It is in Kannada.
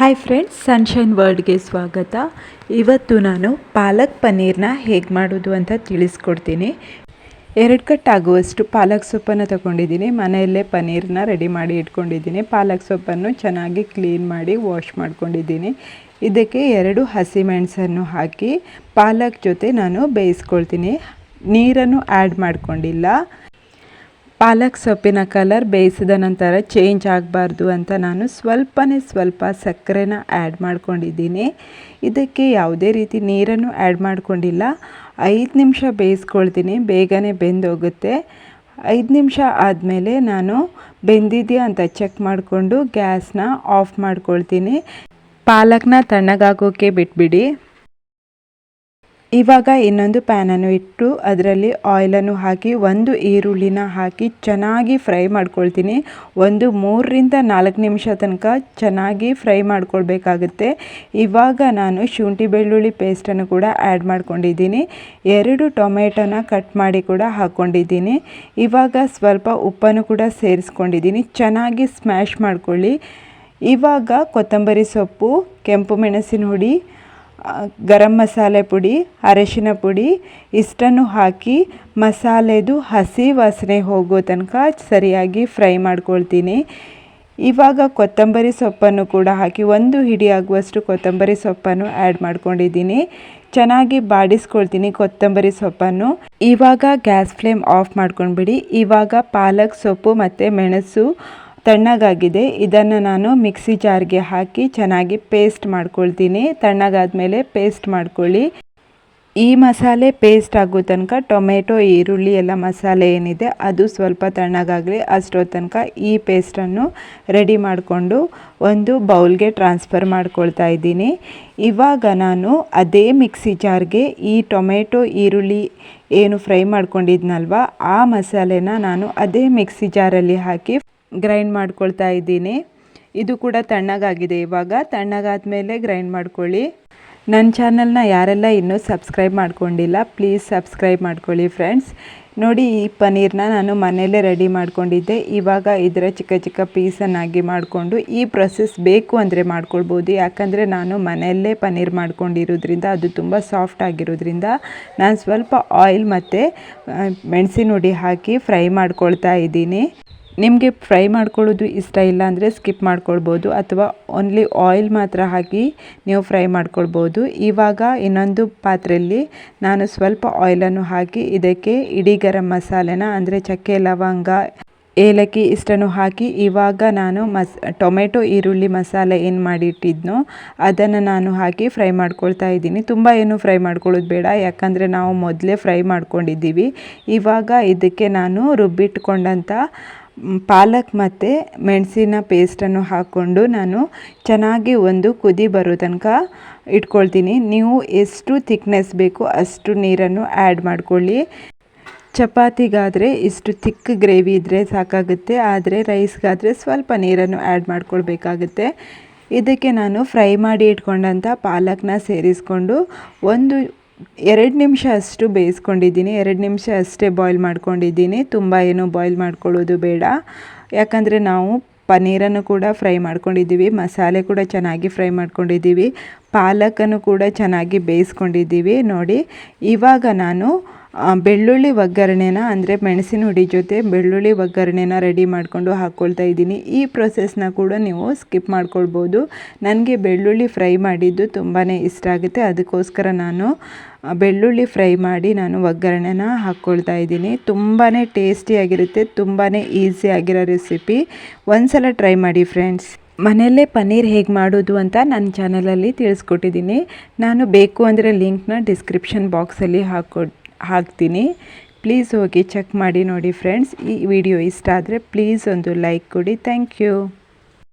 ಹಾಯ್ ಫ್ರೆಂಡ್ಸ್ ಸನ್ಶೈನ್ ವರ್ಲ್ಡ್ಗೆ ಸ್ವಾಗತ. ಇವತ್ತು ನಾನು ಪಾಲಕ್ ಪನ್ನೀರ್ನ ಹೇಗೆ ಮಾಡೋದು ಅಂತ ತಿಳಿಸ್ಕೊಡ್ತೀನಿ. ಎರಡು ಕಟ್ ಆಗುವಷ್ಟು ಪಾಲಕ್ ಸೊಪ್ಪನ್ನು ತಗೊಂಡಿದ್ದೀನಿ. ಮನೆಯಲ್ಲೇ ಪನ್ನೀರ್ನ ರೆಡಿ ಮಾಡಿ ಇಟ್ಕೊಂಡಿದ್ದೀನಿ. ಪಾಲಕ್ ಸೊಪ್ಪನ್ನು ಚೆನ್ನಾಗಿ ಕ್ಲೀನ್ ಮಾಡಿ ವಾಶ್ ಮಾಡ್ಕೊಂಡಿದ್ದೀನಿ. ಇದಕ್ಕೆ ಎರಡು ಹಸಿಮೆಣಸನ್ನು ಹಾಕಿ ಪಾಲಕ್ ಜೊತೆ ನಾನು ಬೇಯಿಸ್ಕೊಳ್ತೀನಿ. ನೀರನ್ನು ಆ್ಯಡ್ ಮಾಡ್ಕೊಂಡಿಲ್ಲ. ಪಾಲಕ್ ಸೊಪ್ಪಿನ ಕಲರ್ ಬೇಯಿಸಿದ ನಂತರ ಚೇಂಜ್ ಆಗಬಾರ್ದು ಅಂತ ನಾನು ಸ್ವಲ್ಪನೇ ಸ್ವಲ್ಪ ಸಕ್ಕರೆನ ಆ್ಯಡ್ ಮಾಡ್ಕೊಂಡಿದ್ದೀನಿ. ಇದಕ್ಕೆ ಯಾವುದೇ ರೀತಿ ನೀರನ್ನು ಆ್ಯಡ್ ಮಾಡಿಕೊಂಡಿಲ್ಲ. ಐದು ನಿಮಿಷ ಬೇಯಿಸ್ಕೊಳ್ತೀನಿ, ಬೇಗನೆ ಬೆಂದೋಗುತ್ತೆ. ಐದು ನಿಮಿಷ ಆದಮೇಲೆ ನಾನು ಬೆಂದಿದೆಯಾ ಅಂತ ಚೆಕ್ ಮಾಡಿಕೊಂಡು ಗ್ಯಾಸ್ನ ಆಫ್ ಮಾಡ್ಕೊಳ್ತೀನಿ. ಪಾಲಕ್ನ ತಣ್ಣಗಾಗೋಕ್ಕೆ ಬಿಟ್ಬಿಡಿ. ಇವಾಗ ಇನ್ನೊಂದು ಪ್ಯಾನನ್ನು ಇಟ್ಟು ಅದರಲ್ಲಿ ಆಯಿಲನ್ನು ಹಾಕಿ, ಒಂದು ಈರುಳ್ಳಿನ ಹಾಕಿ ಚೆನ್ನಾಗಿ ಫ್ರೈ ಮಾಡ್ಕೊಳ್ತೀನಿ. ಒಂದು ಮೂರರಿಂದ ನಾಲ್ಕು ನಿಮಿಷ ತನಕ ಚೆನ್ನಾಗಿ ಫ್ರೈ ಮಾಡ್ಕೊಳ್ಬೇಕಾಗುತ್ತೆ. ಇವಾಗ ನಾನು ಶುಂಠಿ ಬೆಳ್ಳುಳ್ಳಿ ಪೇಸ್ಟನ್ನು ಕೂಡ ಆ್ಯಡ್ ಮಾಡ್ಕೊಂಡಿದ್ದೀನಿ. ಎರಡು ಟೊಮೆಟೊನ ಕಟ್ ಮಾಡಿ ಕೂಡ ಹಾಕ್ಕೊಂಡಿದ್ದೀನಿ ಇವಾಗ ಸ್ವಲ್ಪ ಉಪ್ಪನ್ನು ಕೂಡ ಸೇರಿಸ್ಕೊಂಡಿದ್ದೀನಿ. ಚೆನ್ನಾಗಿ ಸ್ಮ್ಯಾಶ್ ಮಾಡ್ಕೊಳ್ಳಿ. ಇವಾಗ ಕೊತ್ತಂಬರಿ ಸೊಪ್ಪು, ಕೆಂಪು ಮೆಣಸಿನ ಹುಡಿ ಗರಂ ಮಸಾಲೆ ಪುಡಿ, ಅರಶಿನ ಪುಡಿ, ಇಷ್ಟನ್ನು ಹಾಕಿ ಮಸಾಲೆದು ಹಸಿ ವಾಸನೆ ಹೋಗೋ ತನಕ ಸರಿಯಾಗಿ ಫ್ರೈ ಮಾಡ್ಕೊಳ್ತೀನಿ. ಇವಾಗ ಕೊತ್ತಂಬರಿ ಸೊಪ್ಪನ್ನು ಕೂಡ ಹಾಕಿ ಒಂದು ಹಿಡಿ ಆಗುವಷ್ಟು ಕೊತ್ತಂಬರಿ ಸೊಪ್ಪನ್ನು ಆ್ಯಡ್ ಮಾಡ್ಕೊಂಡಿದ್ದೀನಿ. ಚೆನ್ನಾಗಿ ಬಾಡಿಸ್ಕೊಳ್ತೀನಿ ಕೊತ್ತಂಬರಿ ಸೊಪ್ಪನ್ನು. ಇವಾಗ ಗ್ಯಾಸ್ ಫ್ಲೇಮ್ ಆಫ್ ಮಾಡ್ಕೊಂಡ್ಬಿಡಿ. ಇವಾಗ ಪಾಲಕ್ ಸೊಪ್ಪು ಮತ್ತು ಮೆಣಸು ತಣ್ಣಗಾಗಿದೆ. ಇದನ್ನು ನಾನು ಮಿಕ್ಸಿ ಜಾರ್ಗೆ ಹಾಕಿ ಚೆನ್ನಾಗಿ ಪೇಸ್ಟ್ ಮಾಡ್ಕೊಳ್ತೀನಿ. ತಣ್ಣಗಾದ್ಮೇಲೆ ಪೇಸ್ಟ್ ಮಾಡ್ಕೊಳ್ಳಿ. ಈ ಮಸಾಲೆ ಪೇಸ್ಟ್ ಆಗೋ ತನಕ ಟೊಮೆಟೊ, ಈರುಳ್ಳಿ ಎಲ್ಲ ಮಸಾಲೆ ಏನಿದೆ ಅದು ಸ್ವಲ್ಪ ತಣ್ಣಗಾಗಲಿ. ಅಷ್ಟೋ ತನಕ ಈ ಪೇಸ್ಟನ್ನು ರೆಡಿ ಮಾಡಿಕೊಂಡು ಒಂದು ಬೌಲ್ಗೆ ಟ್ರಾನ್ಸ್ಫರ್ ಮಾಡ್ಕೊಳ್ತಾ ಇದ್ದೀನಿ. ಇವಾಗ ನಾನು ಅದೇ ಮಿಕ್ಸಿ ಜಾರ್ಗೆ ಈ ಟೊಮೆಟೊ, ಈರುಳ್ಳಿ ಏನು ಫ್ರೈ ಮಾಡ್ಕೊಂಡಿದ್ನಲ್ವ, ಆ ಮಸಾಲೆನ ನಾನು ಅದೇ ಮಿಕ್ಸಿ ಜಾರಲ್ಲಿ ಹಾಕಿ ಗ್ರೈಂಡ್ ಮಾಡ್ಕೊಳ್ತಾ ಇದ್ದೀನಿ. ಇದು ಕೂಡ ತಣ್ಣಗಾಗಿದೆ ಇವಾಗ. ತಣ್ಣಗಾದ ಮೇಲೆ ಗ್ರೈಂಡ್ ಮಾಡ್ಕೊಳ್ಳಿ. ನನ್ನ ಚಾನಲ್ನ ಯಾರೆಲ್ಲ ಇನ್ನೂ ಸಬ್ಸ್ಕ್ರೈಬ್ ಮಾಡ್ಕೊಂಡಿಲ್ಲ, ಪ್ಲೀಸ್ ಸಬ್ಸ್ಕ್ರೈಬ್ ಮಾಡ್ಕೊಳ್ಳಿ ಫ್ರೆಂಡ್ಸ್. ನೋಡಿ, ಈ ಪನ್ನೀರ್ನ ನಾನು ಮನೆಯಲ್ಲೇ ರೆಡಿ ಮಾಡ್ಕೊಂಡಿದ್ದೆ. ಇವಾಗ ಇದರ ಚಿಕ್ಕ ಚಿಕ್ಕ ಪೀಸನ್ನಾಗಿ ಮಾಡಿಕೊಂಡು ಈ ಪ್ರೊಸೆಸ್ ಬೇಕು ಅಂದರೆ ಮಾಡ್ಕೊಳ್ಬೋದು. ಯಾಕಂದರೆ ನಾನು ಮನೆಯಲ್ಲೇ ಪನ್ನೀರ್ ಮಾಡ್ಕೊಂಡಿರೋದ್ರಿಂದ ಅದು ತುಂಬ ಸಾಫ್ಟ್ ಆಗಿರೋದ್ರಿಂದ ನಾನು ಸ್ವಲ್ಪ ಆಯಿಲ್ ಮತ್ತು ಮೆಣಸಿನ ಹುಡಿ ಹಾಕಿ ಫ್ರೈ ಮಾಡ್ಕೊಳ್ತಾ ಇದ್ದೀನಿ. ನಿಮಗೆ ಫ್ರೈ ಮಾಡ್ಕೊಳ್ಳೋದು ಇಷ್ಟ ಇಲ್ಲ ಅಂದರೆ ಸ್ಕಿಪ್ ಮಾಡ್ಕೊಳ್ಬೋದು ಅಥವಾ ಓನ್ಲಿ ಆಯಿಲ್ ಮಾತ್ರ ಹಾಕಿ ನೀವು ಫ್ರೈ ಮಾಡ್ಕೊಳ್ಬೋದು. ಇವಾಗ ಇನ್ನೊಂದು ಪಾತ್ರೆಯಲ್ಲಿ ನಾನು ಸ್ವಲ್ಪ ಆಯಿಲನ್ನು ಹಾಕಿ ಇದಕ್ಕೆ ಇಡೀ ಗರಂ ಮಸಾಲೆನ ಅಂದರೆ ಚಕ್ಕೆ, ಲವಂಗ, ಏಲಕ್ಕಿ ಇಷ್ಟನ್ನು ಹಾಕಿ ಇವಾಗ ನಾನು ಮಸ್, ಟೊಮೆಟೊ, ಈರುಳ್ಳಿ ಮಸಾಲೆ ಏನು ಮಾಡಿಟ್ಟಿದ್ನೋ ಅದನ್ನು ನಾನು ಹಾಕಿ ಫ್ರೈ ಮಾಡ್ಕೊಳ್ತಾ ಇದ್ದೀನಿ. ತುಂಬ ಏನು ಫ್ರೈ ಮಾಡ್ಕೊಳ್ಳೋದು ಬೇಡ, ಯಾಕಂದರೆ ನಾವು ಮೊದಲೇ ಫ್ರೈ ಮಾಡ್ಕೊಂಡಿದ್ದೀವಿ. ಇವಾಗ ಇದಕ್ಕೆ ನಾನು ರುಬ್ಬಿಟ್ಕೊಂಡಂಥ ಪಾಲಕ್ ಮತ್ತು ಮೆಣಸಿನ ಪೇಸ್ಟನ್ನು ಹಾಕ್ಕೊಂಡು ನಾನು ಚೆನ್ನಾಗಿ ಒಂದು ಕುದಿ ಬರೋ ತನಕ ಇಟ್ಕೊಳ್ತೀನಿ. ನೀವು ಎಷ್ಟು ಥಿಕ್ನೆಸ್ ಬೇಕು ಅಷ್ಟು ನೀರನ್ನು ಆ್ಯಡ್ ಮಾಡ್ಕೊಳ್ಳಿ. ಚಪಾತಿಗಾದರೆ ಇಷ್ಟು ಥಿಕ್ ಗ್ರೇವಿ ಇದ್ದರೆ ಸಾಕಾಗುತ್ತೆ, ಆದರೆ ರೈಸ್ಗಾದರೆ ಸ್ವಲ್ಪ ನೀರನ್ನು ಆ್ಯಡ್ ಮಾಡ್ಕೊಳ್ಬೇಕಾಗುತ್ತೆ. ಇದಕ್ಕೆ ನಾನು ಫ್ರೈ ಮಾಡಿ ಇಟ್ಕೊಂಡಂಥ ಪಾಲಕ್ನ ಸೇರಿಸ್ಕೊಂಡು ಒಂದು ಎರಡು ನಿಮಿಷ ಅಷ್ಟು ಬೇಯಿಸ್ಕೊಂಡಿದ್ದೀನಿ, ಎರಡು ನಿಮಿಷ ಅಷ್ಟೇ ಬಾಯ್ಲ್ ಮಾಡ್ಕೊಂಡಿದ್ದೀನಿ. ತುಂಬ ಏನು ಬಾಯ್ಲ್ ಮಾಡ್ಕೊಳ್ಳೋದು ಬೇಡ. ಯಾಕಂದರೆ ನಾವು ಪನ್ನೀರನ್ನು ಕೂಡ ಫ್ರೈ ಮಾಡ್ಕೊಂಡಿದ್ದೀವಿ, ಮಸಾಲೆ ಕೂಡ ಚೆನ್ನಾಗಿ ಫ್ರೈ ಮಾಡ್ಕೊಂಡಿದ್ದೀವಿ ಪಾಲಕನ್ನು ಕೂಡ ಚೆನ್ನಾಗಿ ಬೇಯಿಸ್ಕೊಂಡಿದ್ದೀವಿ. ನೋಡಿ, ಇವಾಗ ನಾನು ಬೆಳ್ಳುಳ್ಳಿ ಒಗ್ಗರಣೆನ, ಅಂದರೆ ಮೆಣಸಿನ ಹುಡಿ ಜೊತೆ ಬೆಳ್ಳುಳ್ಳಿ ಒಗ್ಗರಣೆನ ರೆಡಿ ಮಾಡಿಕೊಂಡು ಹಾಕ್ಕೊಳ್ತಾ ಇದ್ದೀನಿ. ಈ ಪ್ರೊಸೆಸ್ನ ಕೂಡ ನೀವು ಸ್ಕಿಪ್ ಮಾಡ್ಕೊಳ್ಬೋದು. ನನಗೆ ಬೆಳ್ಳುಳ್ಳಿ ಫ್ರೈ ಮಾಡಿದ್ದು ತುಂಬಾ ಇಷ್ಟ ಆಗುತ್ತೆ. ಅದಕ್ಕೋಸ್ಕರ ನಾನು ಬೆಳ್ಳುಳ್ಳಿ ಫ್ರೈ ಮಾಡಿ ನಾನು ಒಗ್ಗರಣೆನ ಹಾಕ್ಕೊಳ್ತಾ ಇದ್ದೀನಿ. ತುಂಬಾ ಟೇಸ್ಟಿಯಾಗಿರುತ್ತೆ ತುಂಬಾ ಆಗಿರೋ ರೆಸಿಪಿ ಒಂದ್ಸಲ ಟ್ರೈ ಮಾಡಿ ಫ್ರೆಂಡ್ಸ್ ಮನೆಯಲ್ಲೇ ಪನ್ನೀರ್ ಹೇಗೆ ಮಾಡೋದು ಅಂತ ನನ್ನ ಚಾನಲಲ್ಲಿ ತಿಳಿಸ್ಕೊಟ್ಟಿದ್ದೀನಿ. ನಾನು ಬೇಕು ಅಂದರೆ ಲಿಂಕ್ನ ಡಿಸ್ಕ್ರಿಪ್ಷನ್ ಬಾಕ್ಸಲ್ಲಿ ಹಾಕ್ಕೊಡ್ ಹಾಕ್ತೀನಿ. ಪ್ಲೀಸ್ ಹೋಗಿ ಚೆಕ್ ಮಾಡಿ ನೋಡಿ ಫ್ರೆಂಡ್ಸ್ ಈ ವಿಡಿಯೋ ಇಷ್ಟ ಆದರೆ ಪ್ಲೀಸ್ ಒಂದು ಲೈಕ್ ಕೊಡಿ. Thank you